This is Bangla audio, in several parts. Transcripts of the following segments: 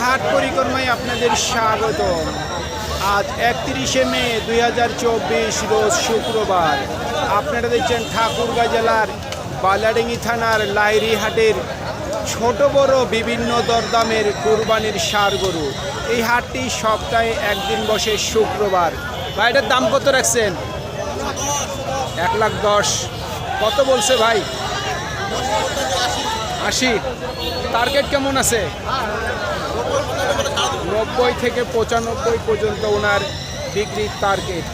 হাট পরিক্রমায় আপনাদের স্বাগত আজ একত্রিশে মে দুই হাজার চব্বিশ, রোজ শুক্রবার। আপনারা দেখছেন ঠাকুরগাঁ জেলার বালাডেঙ্গি থানার লাইরি হাটের ছোট বড় বিভিন্ন দরদামের কোরবানির সার গরু। এই হাটটি সপ্তাহে একদিন বসে শুক্রবার। ভাই এটার দাম কত রাখছেন? এক লাখ দশ। কত বলছে ভাই? আশি। টার্গেট কেমন আছে? নব্বই থেকে পঁচানব্বই পর্যন্ত ওনার বিক্রির টার্গেট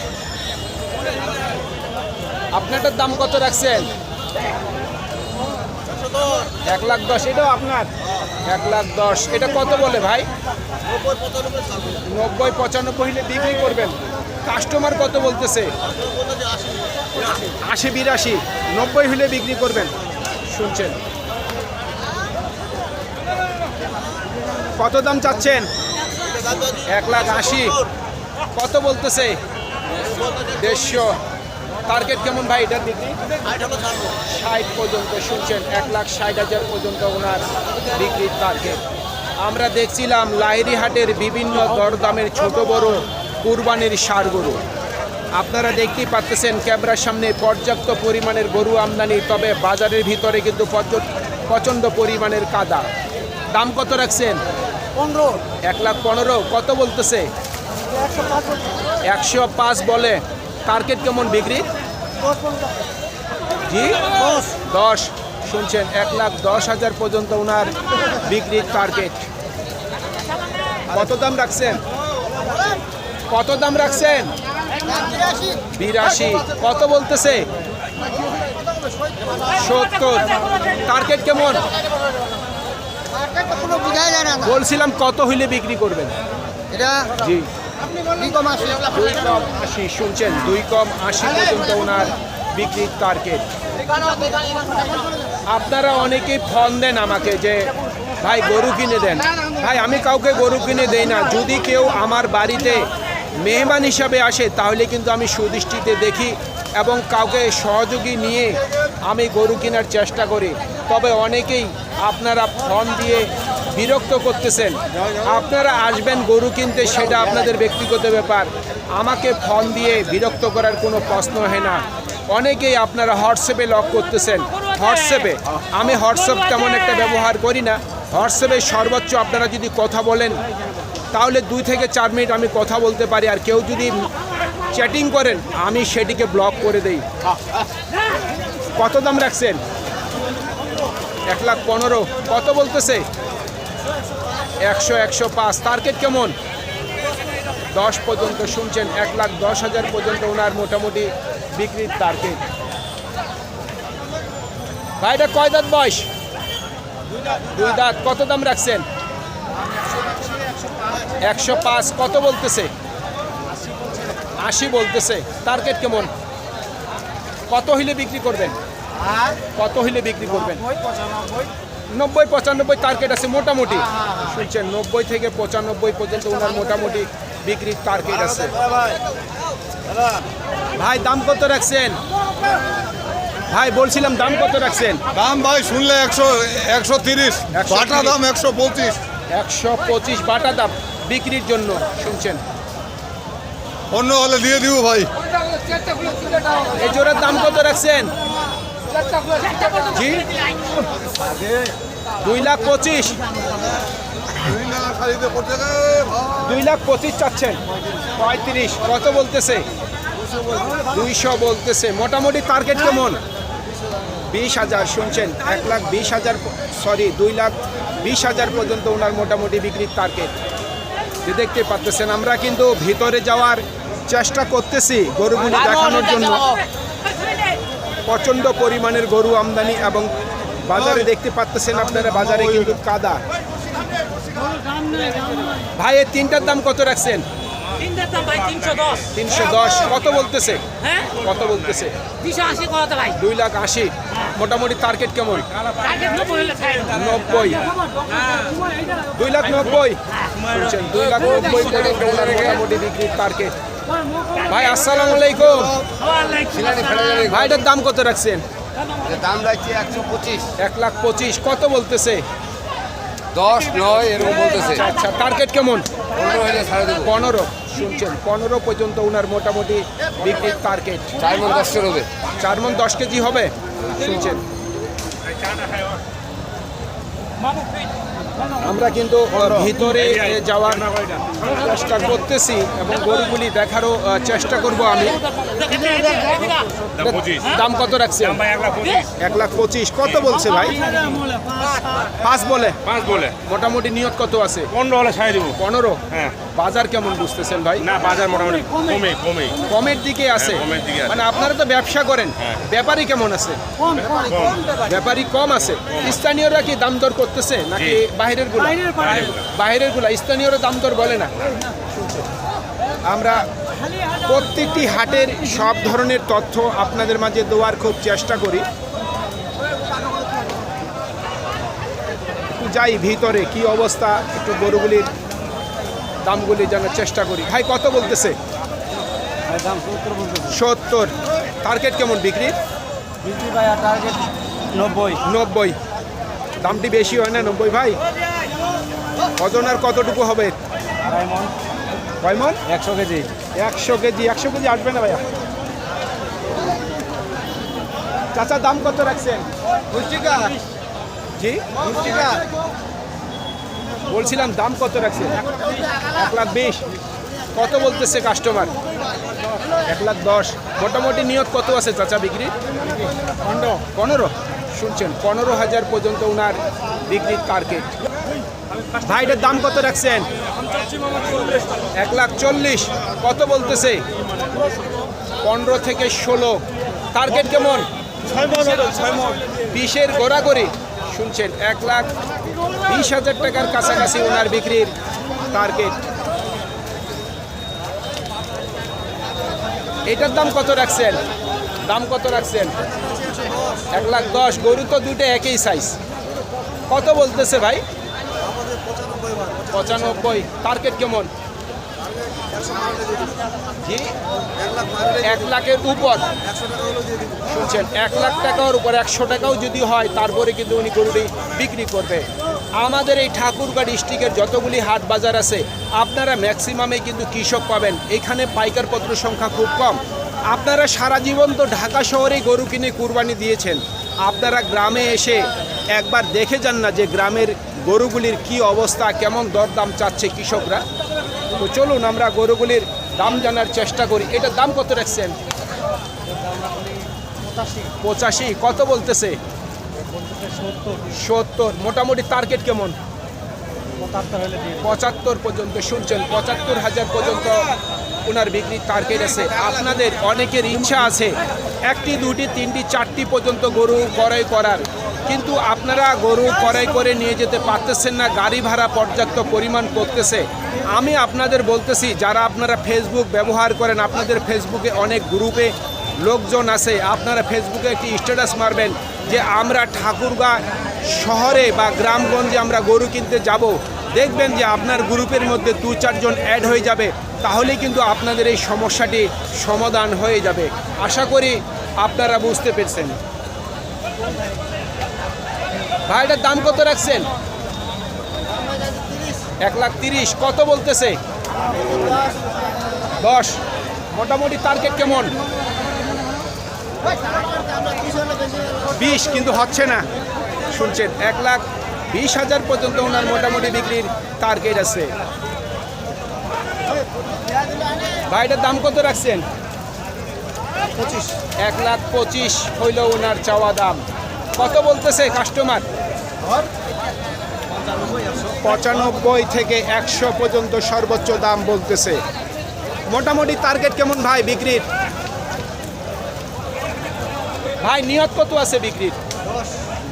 আপনারটার দাম কত রাখছেন? এক লাখ দশ, এটাও আপনার? এক লাখ দশ, এটা কত বলে ভাই? নব্বই পঁচানব্বই হলে বিক্রি করবেন। কাস্টমার কত বলতেছে? আশি বিরাশি। নব্বই হলে বিক্রি করবেন। শুনছেন। কত দাম চাচ্ছেন? এক লাখ আশি। কত বলতেছে? দেড়শো। টার্গেট কেমন ভাই এটার বিক্রি ষাট পর্যন্ত শুনছেন, এক লাখ ষাট হাজার পর্যন্ত ওনার বিক্রির টার্গেট আমরা দেখছিলাম লাইরি হাটের বিভিন্ন দরদামের ছোট বড় কুরবানির সার গরু। আপনারা দেখতেই পাচ্ছেন ক্যামেরার সামনে পর্যাপ্ত পরিমাণের গরু আমদানি, তবে বাজারের ভিতরে কিন্তু প্রচণ্ড পরিমাণের কাদা। দাম কত রাখছেন? পনেরো। এক লাখ পনেরো কত বলতেছে? একশো পাঁচ বলে। টার্গেট কেমন বিক্রি? জি? দশ। শুনছেন এক লাখ দশ হাজার পর্যন্ত ওনার বিক্রির টার্গেট। কত দাম রাখছেন? কত দাম রাখছেন? বিরাশি। কত বলতেছে? সত্তর। টার্গেট কেমন? বলছিলাম কত হইলে বিক্রি করবেন? এটা জি। কম দুই কম আশি শুনছেন? দুই কম আশি পর্যন্ত ওনার বিক্রির টার্গেট আপনারা অনেকেই ফোন দেন আমাকে যে ভাই গরু কিনে দেন। ভাই আমি কাউকে গরু কিনে দেই না। যদি কেউ আমার বাড়িতে মেহমান হিসাবে আসে তাহলে কিন্তু আমি সুদৃষ্টিতে দেখি এবং কাউকে সহযোগী নিয়ে আমি গরু কেনার চেষ্টা করি। তবে অনেকেই আপনারা ফোন দিয়ে বিরক্ত করতেছেন। আপনারা আসবেন গরু কিনতে, সেটা আপনাদের ব্যক্তিগত ব্যাপার। আমাকে ফর্ম দিয়ে বিরক্ত করার কোনো প্রশ্ন হয় না। অনেকেই আপনারা হোয়াটসঅ্যাপে লক করতেছেন। হোয়াটসঅ্যাপে? আমি হোয়াটসঅ্যাপ তেমন একটা ব্যবহার করি না। হোয়াটসঅ্যাপে সর্বোচ্চ আপনারা যদি কথা বলেন, তাহলে দুই থেকে চার মিনিট আমি কথা বলতে পারি। আর কেউ যদি চ্যাটিং করেন, আমি সেটিকে ব্লক করে দেই। কত দাম রাখছেন? এক লাখ পনেরো। কত বলতেছে? একশো একশো পাঁচ। টার্গেট কেমন? দশ পর্যন্ত শুনছেন, এক লাখ দশ হাজার পর্যন্ত ওনার মোটামুটি বিক্রির টার্গেট ভাইটা কয় দাঁত বয়স? দুই দাঁত। কত দাম রাখছেন? একশো পাঁচ। কত বলতেছে? আশি বলতেছে। টার্গেট কেমন? কত হইলে বিক্রি করবেন? কত হইলে বিক্রি করবেন? নব্বই পঁচানব্বই। টার্গেট আছে মোটামুটি। শুনছেন নব্বই থেকে পঁচানব্বই পর্যন্ত ওনার মোটামুটি বিক্রির টার্গেট আছে। ভাই। দাম কত রাখছেন? ভাই বলছিলাম দাম কত রাখছেন? দাম ভাই শুনলে একশো একশো তিরিশ 130 বাটা দাম একশো পঁচিশ। একশো পঁচিশ বাটা দাম বিক্রির জন্য শুনছেন। অন্য হলে দিয়ে দিব ভাই। এই জোড়ার দাম কত রাখছেন? জি দুই লাখ পঁচিশ দুই লাখ পঁচিশ চাচ্ছেন পঁয়ত্রিশ কত বলতেছে দুইশো বলতেছে মোটামুটি টার্গেট কেমন বিশ হাজার শুনছেন এক লাখ বিশ হাজার সরি দুই লাখ বিশ হাজার পর্যন্ত ওনার মোটামুটি বিক্রির টার্গেট যে দেখতে পাচ্তেছেন আমরা কিন্তু ভিতরে যাওয়ার চেষ্টা করতেছি গরুগুলি দেখানোর জন্য প্রচণ্ড পরিমাণের গরু আমদানি এবং বাজারে দেখতে পাচ্তেছেন আপনারা বাজারে কিন্তু কাদা। ভাই এই তিনটার দাম কত রাখছেন? তিনশো দশ। কত বলতেছে? হ্যাঁ? কত বলতেছে? দুই লাখ আশি। মোটামুটি টার্গেট কেমন? নব্বই দুই লাখ নব্বই? শুনছেন দুই লাখ নব্বই মোটামুটি বিক্রির টার্গেট ভাই আসসালামু আলাইকুম। ভাই এটার দাম কত রাখছেন? দাম রাখছি একশো পঁচিশ। এক লাখ পঁচিশ। কত বলতেছে? দশ নয় এরকম বলতেছে। আচ্ছা টার্গেট কেমন? পনেরো হলে দেবো। পনেরো। শুনছেন পনেরো পর্যন্ত ওনার মোটামুটি বিক্রির টার্গেট চার মন দশটার হবে। চার মন দশ কেজি হবে? শুনছেন। আমরা কিন্তু ভিতরে যাওয়ার চেষ্টা করতেছি এবং গরুগুলি দেখারও চেষ্টা করব আমি। দাম কত রাখছে এক লাখ পঁচিশ। কত বলছে ভাই? পাঁচ বলে। পাঁচ বলে। মোটামুটি নিয়ত কত আছে? পনেরো হলে ছাড়ে দেবো। পনেরো? হ্যাঁ। বাজার কেমন বুঝতেছেন ভাই? না বাজার মোটামুটি কমে কমে কমের দিকে আছে। হ্যাঁ, কমের দিকে মানে আপনারা তো ব্যবসা করেন। হ্যাঁ। ব্যাপারী কেমন আছে? ব্যাপারী কম আছে। স্থানীয়রা কি দাম দর করতেছে নাকি। বাইরেরগুলা বাইরেরগুলা স্থানীয়রা দাম দর বলে না। আমরা প্রত্যেকটি হাটের সব ধরনের তথ্য আপনাদের মাঝে দেওয়ার খুব চেষ্টা করি। যাই ভিতরে কি অবস্থা একটু গরুগুলির দামগুলি জানার চেষ্টা করি। ভাই কত বলতেছে? সত্তর টার্গেট কেমন বিক্রি? নব্বই। নব্বই। দামটি বেশি হয় না নব্বই ভাই? ওজন আর কতটুকু হবে? কয় মন? একশো কেজি। একশো কেজি। একশো কেজি আসবে না ভাইয়া? চাচা দাম কত রাখছেন? জি? বলছিলাম দাম কত রাখছে? এক লাখ বিশ। কত বলতেছে কাস্টমার এক লাখ দশ। মোটামুটি নিয়ত কত আছে চাচা বিক্রি? পনেরো। পনেরো? শুনছেন পনেরো হাজার পর্যন্ত ওনার বিক্রির টার্গেট ভাইটার দাম কত রাখছেন? এক লাখ চল্লিশ। কত বলতেছে? পনেরো থেকে ষোলো। টার্গেট কেমন? বিশের গোড়াগড়ি। শুনছেন এক লাখ বিশ হাজার টাকার কাছাকাছি ওনার বিক্রির টার্গেট এটার দাম কত রাখছেন? দাম কত রাখছেন? এক লাখ দশ। গরু তো দুটো একই সাইজ কত বলতেছে ভাই? পঁচানব্বই। টার্গেট কেমন? এক লাখের উপর। শুনছেন, এক লাখ টাকার উপর একশো টাকাও যদি হয়, তারপরে কিন্তু উনি গরুটি বিক্রি করবে। আমাদের এই ঠাকুরগাঁ ডিস্ট্রিক্টের যতগুলি হাট বাজার আছে, আপনারা ম্যাক্সিমামে কিন্তু কৃষক পাবেন। এখানে পাইকার পত্র সংখ্যা খুব কম। আপনারা সারা জীবন তো ঢাকা শহরেই গরু কিনে কুরবানি দিয়েছেন। আপনারা গ্রামে এসে একবার দেখে যান না যে গ্রামের গরুগুলির কি অবস্থা, কেমন দরদাম চাচ্ছে কৃষকরা। তো চলুন আমরা গরুগুলির দাম জানার চেষ্টা করি। এটার দাম কত রাখছেন? পঁচাশি। কত বলতেছে? সত্তর। মোটামুটি টার্গেট কেমন? পঁচাত্তর পর্যন্ত শুনছেন পঁচাত্তর হাজার পর্যন্ত ওনার বিক্রির টার্গেট আছে। আপনাদের অনেকের ইচ্ছা আছে একটি দুটি তিনটি চারটি পর্যন্ত গরু ক্রয় করার। কিন্তু আপনারা গরু ক্রয় করে নিয়ে যেতে পারতেছেন না, গাড়ি ভাড়া পর্যাপ্ত পরিমাণ করতেছে আমি আপনাদের বলতেছি, যারা আপনারা ফেসবুক ব্যবহার করেন, আপনাদের ফেসবুকে অনেক গ্রুপে লোকজন আছে, আপনারা ফেসবুকে একটি স্ট্যাটাস মারবেন যে আমরা ঠাকুরগাঁ শহরে বা গ্রামগঞ্জে আমরা গরু কিনতে যাব। দেখবেন যে আপনার গ্রুপের মধ্যে দু চারজন অ্যাড হয়ে যাবে তাহলে কিন্তু আপনাদের এই সমস্যাটি সমাধান হয়ে যাবে। আশা করি আপনারা বুঝতে পেরেছেন। ভাইটার দাম কত রাখছেন? এক লাখ তিরিশ। কত বলতেছে? দশ। মোটামুটি টার্গেট কেমন? বিশ কিন্তু হচ্ছে না। শুনছেন এক লাখ বিশ হাজার পর্যন্ত ওনার মোটামুটি বিক্রির টার্গেট আছে। ভাইটার দাম কত রাখছেন? পঁচিশ। এক লাখ পঁচিশ হইল ওনার চাওয়া দাম। কত বলতেছে কাস্টমার পঁচানব্বই থেকে একশো পর্যন্ত সর্বোচ্চ দাম বলতেছে। মোটামুটি টার্গেট কেমন ভাই বিক্রির? ভাই নিয়ত কত আছে বিক্রির?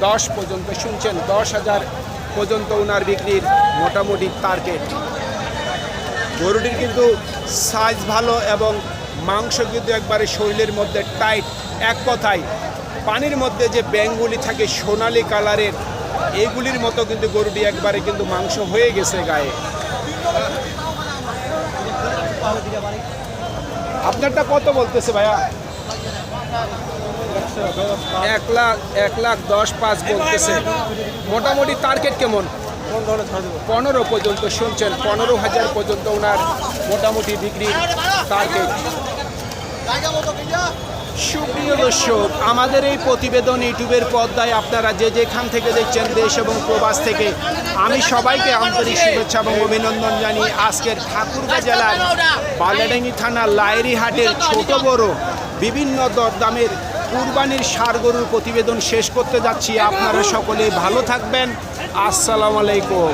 দশ। পর্যন্ত শুনছেন? দশ হাজার পর্যন্ত ওনার বিক্রির মোটামুটি টার্গেট গরুটির কিন্তু সাইজ ভালো এবং মাংস কিন্তু একবারে শরীরের মধ্যে টাইট এক কথায় পানির মধ্যে যে ব্যাঙগুলি থাকে সোনালি কালারের এইগুলির মতো কিন্তু গরুটি একবারে কিন্তু মাংস হয়ে গেছে গায়ে। আপনারটা কত বলতেছে ভাইয়া? এক লাখ এক লাখ দশ পাঁচ বলতেছে। মোটামুটি টার্গেট কেমন? পনেরো পর্যন্ত শুনছেন, পনেরো হাজার পর্যন্ত ওনার মোটামুটি বিক্রি টার্গেট সুপ্রিয় দর্শক, আমাদের এই প্রতিবেদন ইউটিউবের পর্দায় আপনারা যে যেখান থেকে দেখছেন দেশ এবং প্রবাস থেকে, আমি সবাইকে আন্তরিক শুভেচ্ছা এবং অভিনন্দন জানিয়ে আজকের ঠাকুরগা জেলার বালাডাঙ্গি থানা লায়েরি হাটের ছোট বড় বিভিন্ন দরদামের কুরবানির গরুর প্রতিবেদন শেষ করতে যাচ্ছি। আপনারা সকলে ভালো থাকবেন। আসসালামু আলাইকুম।